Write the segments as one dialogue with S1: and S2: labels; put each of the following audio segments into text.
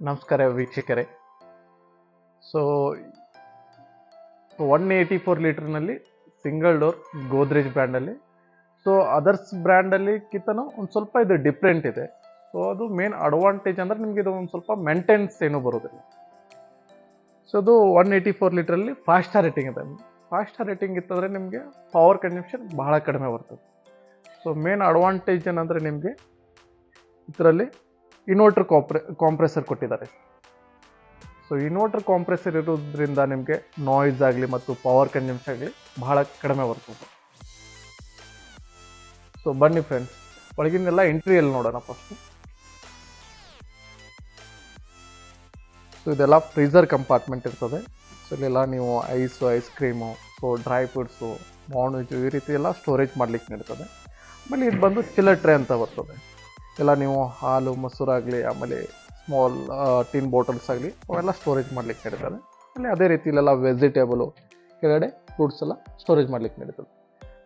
S1: ನಮಸ್ಕಾರ ವೀಕ್ಷಕರೇ. So one eighty four ಲೀಟ್ರ್ನಲ್ಲಿ ಸಿಂಗಲ್ ಡೋರ್ ಗೋದ್ರೇಜ್ ಬ್ರ್ಯಾಂಡಲ್ಲಿ ಸೊ ಅದರ್ಸ್ ಬ್ರ್ಯಾಂಡಲ್ಲಿ ಕಿತ್ತನೂ ಒಂದು ಸ್ವಲ್ಪ ಇದು ಡಿಫ್ರೆಂಟ್ ಇದೆ. ಸೊ ಅದು ಮೇನ್ ಅಡ್ವಾಂಟೇಜ್ ಅಂದರೆ ನಿಮಗೆ ಇದು ಒಂದು ಸ್ವಲ್ಪ ಮೇಂಟೆನ್ಸ್ ಏನೂ ಬರೋದಿಲ್ಲ. ಸೊ ಅದು ಒನ್ ಏಯ್ಟಿ ಫೋರ್ ಲೀಟ್ರಲ್ಲಿ ಫಾಸ್ಟ್ ರೇಟಿಂಗ್ ಇದೆ. ಫಾಸ್ಟ್ ರೇಟಿಂಗ್ ಇತ್ತಂದರೆ ನಿಮಗೆ ಪವರ್ ಕನ್ಸಂಪ್ಷನ್ ಬಹಳ ಕಡಿಮೆ ಬರ್ತದೆ. ಸೊ ಮೇನ್ ಅಡ್ವಾಂಟೇಜ್ ಏನಂದರೆ ನಿಮಗೆ ಇದರಲ್ಲಿ ಇನ್ವರ್ಟರ್ ಕಾಂಪ್ರೆ ಕಾಂಪ್ರೆಸರ್ ಕೊಟ್ಟಿದ್ದಾರೆ. ಸೊ ಇನ್ವರ್ಟರ್ ಕಾಂಪ್ರೆಸರ್ ಇರೋದ್ರಿಂದ ನಿಮಗೆ ನಾಯ್ಸ್ ಆಗಲಿ ಮತ್ತು ಪವರ್ ಕನ್ಸಮ್ಷನ್ ಆಗಲಿ ಬಹಳ ಕಡಿಮೆ ಬರ್ತದೆ. ಸೊ ಬನ್ನಿ ಫ್ರೆಂಡ್ಸ್ ಒಳಗಿನೆಲ್ಲ ಎಂಟ್ರಿಯಲ್ಲಿ ನೋಡೋಣ ಫಸ್ಟು ಸೊ ಇದೆಲ್ಲ ಫ್ರೀಸರ್ ಕಂಪಾರ್ಟ್ಮೆಂಟ್ ಇರ್ತದೆ. ಸೊ ಇಲ್ಲೆಲ್ಲ ನೀವು ice ice cream so dry fruits non veg ಈ ರೀತಿ ಎಲ್ಲ ಸ್ಟೋರೇಜ್ ಮಾಡ್ಲಿಕ್ಕೆ ನಡೀತದೆ. ಆಮೇಲೆ ಇದು ಬಂದು ಚಿಲ್ಲರ್ ಟ್ರೇ ಅಂತ ಬರ್ತದೆ. ಎಲ್ಲ ನೀವು ಹಾಲು, ಮೊಸರಾಗಲಿ, ಆಮೇಲೆ ಸ್ಮಾಲ್ ಟಿನ್ ಬಾಟಲ್ಸ್ ಆಗಲಿ, ಅವೆಲ್ಲ ಸ್ಟೋರೇಜ್ ಮಾಡ್ಲಿಕ್ಕೆ ನಡೀತದೆ. ಆಮೇಲೆ ಅದೇ ರೀತಿ ಇಲ್ಲೆಲ್ಲ ವೆಜಿಟೇಬಲು ಕೆಳಗಡೆ ಫ್ರೂಟ್ಸ್ ಎಲ್ಲ ಸ್ಟೋರೇಜ್ ಮಾಡ್ಲಿಕ್ಕೆ ನಡೀತದೆ.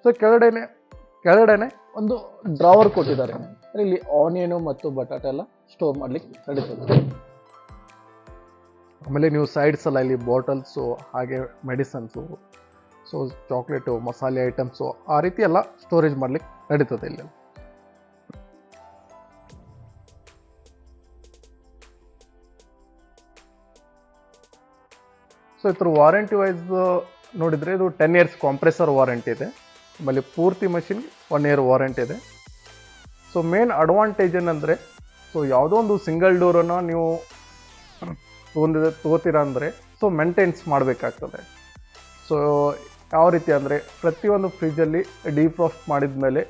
S1: ಸೊ ಕೆಳಗಡೆನೆ ಕೆಳಗಡೆನೆ ಒಂದು ಡ್ರಾವರ್ ಕೊಟ್ಟಿದ್ದಾರೆ. ಇಲ್ಲಿ ಆನಿಯನು ಮತ್ತು ಬಟಾಟೆ ಎಲ್ಲ ಸ್ಟೋರ್ ಮಾಡ್ಲಿಕ್ಕೆ ನಡೀತದೆ. ಆಮೇಲೆ ನೀವು ಸೈಡ್ಸ್ ಎಲ್ಲ ಇಲ್ಲಿ ಬಾಟಲ್ಸು ಹಾಗೆ ಮೆಡಿಸನ್ಸು ಸೊ ಚಾಕ್ಲೇಟು ಮಸಾಲೆ ಐಟಮ್ಸು ಆ ರೀತಿ ಎಲ್ಲ ಸ್ಟೋರೇಜ್ ಮಾಡ್ಲಿಕ್ಕೆ ನಡೀತದೆ ಇಲ್ಲಿ. ಸೊ ಇದ್ರ ವಾರಂಟಿ ವೈಸ್ ನೋಡಿದರೆ ಇದು ಟೆನ್ ಇಯರ್ಸ್ ಕಾಂಪ್ರೆಸರ್ ವಾರಂಟಿ ಇದೆ. ಆಮೇಲೆ ಪೂರ್ತಿ ಮಷಿನ್ ಒನ್ ಇಯರ್ ವಾರಂಟಿ ಇದೆ. ಸೊ ಮೇನ್ ಅಡ್ವಾಂಟೇಜ್ ಏನಂದರೆ ಸೊ ಯಾವುದೋ ಒಂದು ಸಿಂಗಲ್ ಡೋರನ್ನು ನೀವು ತೊಗೊಂಡಿದೆ ತೊಗೋತೀರಾ ಅಂದರೆ ಸೊ ಮೇಂಟೆನ್ಸ್ ಮಾಡಬೇಕಾಗ್ತದೆ. ಸೊ ಯಾವ ರೀತಿ ಅಂದರೆ, ಪ್ರತಿಯೊಂದು ಫ್ರಿಜ್ಜಲ್ಲಿ ಡಿಫ್ರಾಸ್ಟ್ ಮಾಡಿದ ಮೇಲೆ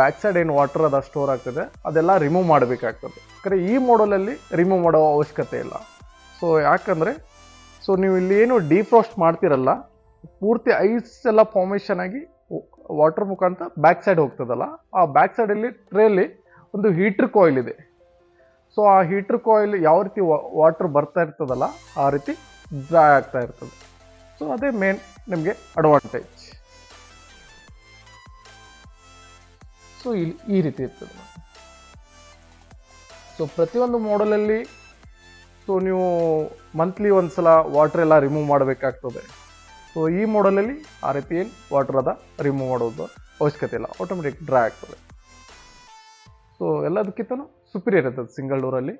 S1: ಬ್ಯಾಕ್ ಸೈಡ್ ಏನು ವಾಟರ್ ಅದು ಸ್ಟೋರ್ ಆಗ್ತದೆ. ಅದೆಲ್ಲ ರಿಮೂವ್ ಮಾಡಬೇಕಾಗ್ತದೆ. ಯಾಕಂದರೆ ಈ ಮಾಡಲಲ್ಲಿ ರಿಮೂವ್ ಮಾಡೋ ಅವಶ್ಯಕತೆ ಇಲ್ಲ. ಸೊ ಯಾಕಂದರೆ ಸೊ ನೀವು ಇಲ್ಲಿ ಏನು ಡಿಫ್ರಾಸ್ಟ್ ಮಾಡ್ತಿರಲ್ಲ, ಪೂರ್ತಿ ಐಸ್ ಎಲ್ಲ ಫಾರ್ಮೇಷನ್ ಆಗಿ ವಾಟರ್ ಮುಖಾಂತರ ಬ್ಯಾಕ್ ಸೈಡ್ ಹೋಗ್ತದಲ್ಲ, ಆ ಬ್ಯಾಕ್ ಸೈಡಲ್ಲಿ ಟ್ರೇಲಿ ಒಂದು ಹೀಟ್ರ್ ಕಾಯಿಲ್ ಇದೆ. ಸೊ ಆ ಹೀಟ್ರ್ ಕಾಯಿಲ್ ಯಾವ ರೀತಿ ವಾಟರ್ ಬರ್ತಾ ಇರ್ತದಲ್ಲ, ಆ ರೀತಿ ಡ್ರೈ ಆಗ್ತಾ ಇರ್ತದೆ. ಸೊ ಅದೇ ಮೇನ್ ನಿಮಗೆ ಅಡ್ವಾಂಟೇಜ್ ಸೊ ಇಲ್ಲಿ ಈ ರೀತಿ ಇರ್ತದೆ. ಸೊ ಪ್ರತಿಯೊಂದು ಮಾಡಲಲ್ಲಿ ಸೊ ನೀವು ಮಂತ್ಲಿ ಒಂದ್ಸಲ ವಾಟರ್ ಎಲ್ಲ ರಿಮೂವ್ ಮಾಡಬೇಕಾಗ್ತದೆ. ಸೊ ಈ ಮಾಡಲಲ್ಲಿ ಆ ರೀತಿ ವಾಟ್ರ್ ಅದ ರಿಮೂವ್ ಮಾಡೋದು ಅವಶ್ಯಕತೆ ಇಲ್ಲ. ಆಟೋಮೆಟಿಕ್ ಡ್ರೈ ಆಗ್ತದೆ. ಸೊ ಎಲ್ಲದಕ್ಕಿಂತ ಸುಪೀರಿಯರ್ ಇರ್ತದೆ ಸಿಂಗಲ್ ಡೋರಲ್ಲಿ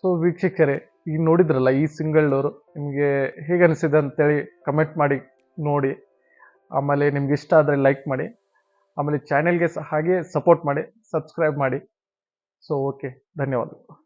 S1: ಸೊ ವೀಕ್ಷಕರೇ, ಈಗ ನೋಡಿದ್ರಲ್ಲ, ಈ ಸಿಂಗಲ್ ಡೋರ್ ನಿಮಗೆ ಹೇಗೆ ಅನಿಸಿದೆ ಅಂತೇಳಿ ಕಮೆಂಟ್ ಮಾಡಿ, ನೋಡಿ. ಆಮೇಲೆ ನಿಮ್ಗೆ ಇಷ್ಟ ಆದರೆ ಲೈಕ್ ಮಾಡಿ. ಆಮೇಲೆ ಚಾನೆಲ್ಗೆ ಹಾಗೆ ಸಪೋರ್ಟ್ ಮಾಡಿ ಸಬ್ಸ್ಕ್ರೈಬ್ ಮಾಡಿ. ಸೊ ಓಕೆ ಧನ್ಯವಾದಗಳು.